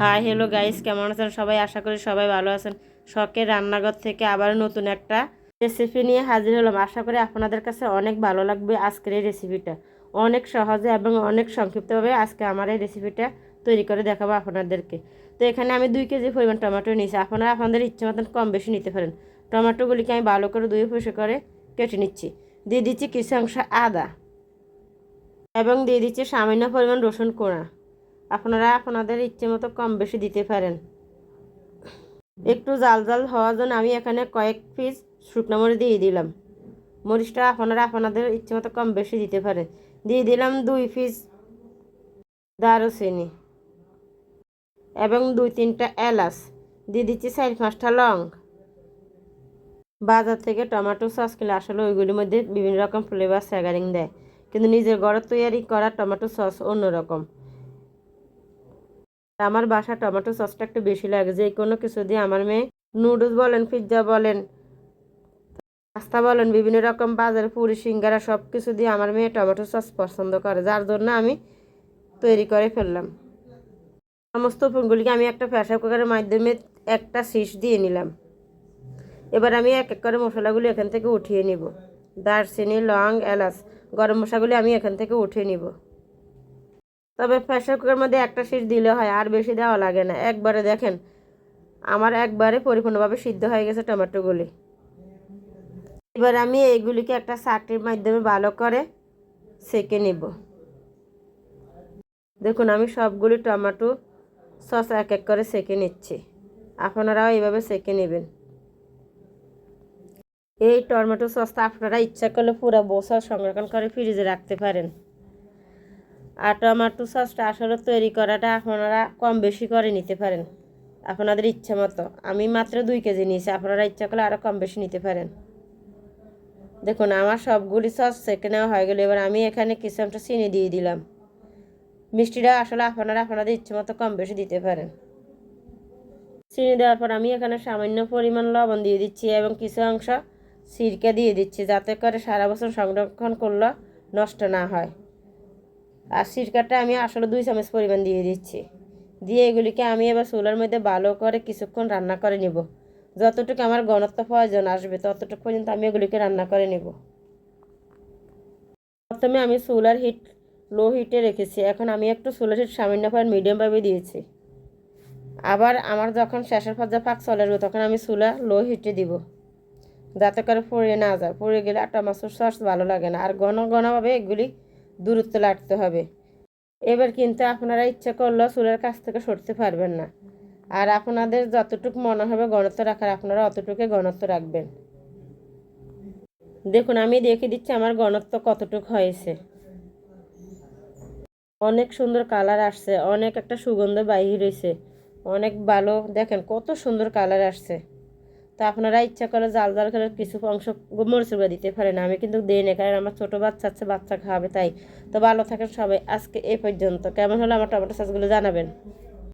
Hi hello guys কেমন আছেন সবাই? আশা করি সবাই ভালো আছেন। শখের রান্নাঘর থেকে আবার নতুন একটা রেসিপি নিয়ে হাজির হলাম। আশা করি আপনাদের কাছে অনেক ভালো লাগবে আজকের এই রেসিপিটা অনেক সহজে এবং অনেক সংক্ষিপ্তভাবে আজকে আমার এই রেসিপিটা তৈরি করে দেখাবো আপনাদেরকে। তো এখানে আমি দুই কেজি পরিমাণ টমেটো নিয়েছি। আপনারা আপনাদের ইচ্ছে মতন কম বেশি নিতে পারেন। টমেটোগুলিকে আমি ভালো করে দুই পয়সা করে কেটে নিচ্ছি। দিয়ে দিচ্ছি কিছু অংশ আদা এবং দিয়ে দিচ্ছি সামান্য পরিমাণ রসুন কোড়া। আপনারা আপনাদের ইচ্ছে মতো কম বেশি দিতে পারেন। একটু জাল জাল হওয়ার জন্য আমি এখানে কয়েক পিস শুকনো মরিচ দিয়ে দিলাম। মরিচটা আপনারা আপনাদের ইচ্ছে মতো কম বেশি দিতে পারেন। দিয়ে দিলাম দুই পিস দারুচিনি এবং দুই তিনটা এলাচ। দিয়ে দিচ্ছি চার পাঁচটা লং। বাজার থেকে টমেটো সস কিনে আসলে ওইগুলির মধ্যে বিভিন্ন রকম ফ্লেভার স্যাগারিং দেয়। কিন্তু নিজের ঘরে তৈরি করা টমেটো সস অন্যরকম। আমার বাসা টমেটো সসটা একটু বেশি লাগে, যে কোনো কিছু দিয়ে আমার মেয়ে নুডলস বলেন, পিৎজা বলেন, পাস্তা বলেন, বিভিন্ন রকম বাজার পুরি, সিঙ্গারা সব কিছু দিয়ে আমার মেয়ে টমেটো সস পছন্দ করে, যার জন্য আমি তৈরি করে ফেললাম। সমস্ত উপকরণগুলিকে আমি একটা প্রেসার কুকারের মাধ্যমে একটা শীষ দিয়ে নিলাম। এবার আমি এক এক করে মশলাগুলি এখান থেকে উঠিয়ে নিব। দারচিনি, লং, এলাচ, গরম মশলাগুলি আমি এখান থেকে উঠিয়ে নিব। তবে প্রেশার কুকারের মধ্যে একটা সিট দিলে হয়, আর বেশি দেওয়া লাগে না। একবারে দেখেন, আমার একবারে পরিপূর্ণভাবে সিদ্ধ হয়ে গেছে টমেটোগুলি এবার আমি এইগুলিকে একটা চাকরির মাধ্যমে ভালো করে সেকে নিব। দেখুন, আমি সবগুলি টমেটো সস এক এক করে সেকে নিচ্ছি। আপনারাও এইভাবে সেকে নেবেন। এই টমেটো সসটা আপনারা ইচ্ছা করলে পুরো বছর সংরক্ষণ করে ফ্রিজে রাখতে পারেন। আর টমেটো সসটা আসলে তৈরি করাটা আপনারা কম বেশি করে নিতে পারেন, আপনাদের ইচ্ছা মতো। আমি মাত্র দুই কেজি নিয়েছি, আপনারা ইচ্ছা করলে আরও কম বেশি নিতে পারেন। দেখুন, আমার সবগুলি সস সেকে নেওয়া হয়ে গেলো, এবার আমি এখানে কিছু একটা চিনি দিয়ে দিলাম। মিষ্টিটা আসলে আপনারা আপনাদের ইচ্ছে মতো কম বেশি দিতে পারেন। চিনি দেওয়ার পর আমি এখানে সামান্য পরিমাণ লবণ দিয়ে দিচ্ছি এবং কিছু অংশ সিরকা দিয়ে দিচ্ছি, যাতে করে সারা বছর সংরক্ষণ করলে নষ্ট না হয়। আর সিরকাটা আমি আসলে দুই চামচ পরিমাণ দিয়ে দিচ্ছি। দিয়ে এগুলিকে আমি এবার চুলার মধ্যে ভালো করে কিছুক্ষণ রান্না করে নিব। যতটুকু আমার ঘনত্ব প্রয়োজন আসবে, ততটুকু পর্যন্ত আমি এগুলিকে রান্না করে নেব। প্রথমে আমি চুলার হিট, লো হিটে রেখেছি। এখন আমি একটু চুলার হিট সামান্য পর মিডিয়ামভাবে দিয়েছি। আবার আমার যখন শেষের পর্যায়ে পাক চলে আসবে, তখন আমি চুলা লো হিটে দিব। যাতে করে পড়ে না যায়। পড়ে গেলে আর মাছের সস ভালো লাগে না। আর ঘন ঘনভাবে এগুলি দূরত্ব লাগতে হবে। এবার কিন্তু আপনারা ইচ্ছা করলেও চুলের কাছ থেকে সরতে পারবেন না। আর আপনাদের যতটুকু মনে হবে ঘনত্ব রাখার, আপনারা অতটুকু ঘনত্ব রাখবেন। দেখুন, আমি দেখে দিচ্ছি আমার ঘনত্ব কতটুকু হয়েছে। অনেক সুন্দর কালার আসছে, অনেক একটা সুগন্ধ বাহির হয়েছে অনেক ভালো। দেখেন, কত সুন্দর কালার আসছে। তো আপনারা ইচ্ছা করে জাল জাল করে কিছু অংশ মরিচুর দিতে পারেন। আমি কিন্তু দিই না, কারণ আমার ছোটো বাচ্চা আছে, বাচ্চা খাওয়াবে তাই। তো ভালো থাকেন সবাই, আজকে এ পর্যন্ত। কেমন হলো আমার টমেটো চাষগুলো জানাবেন?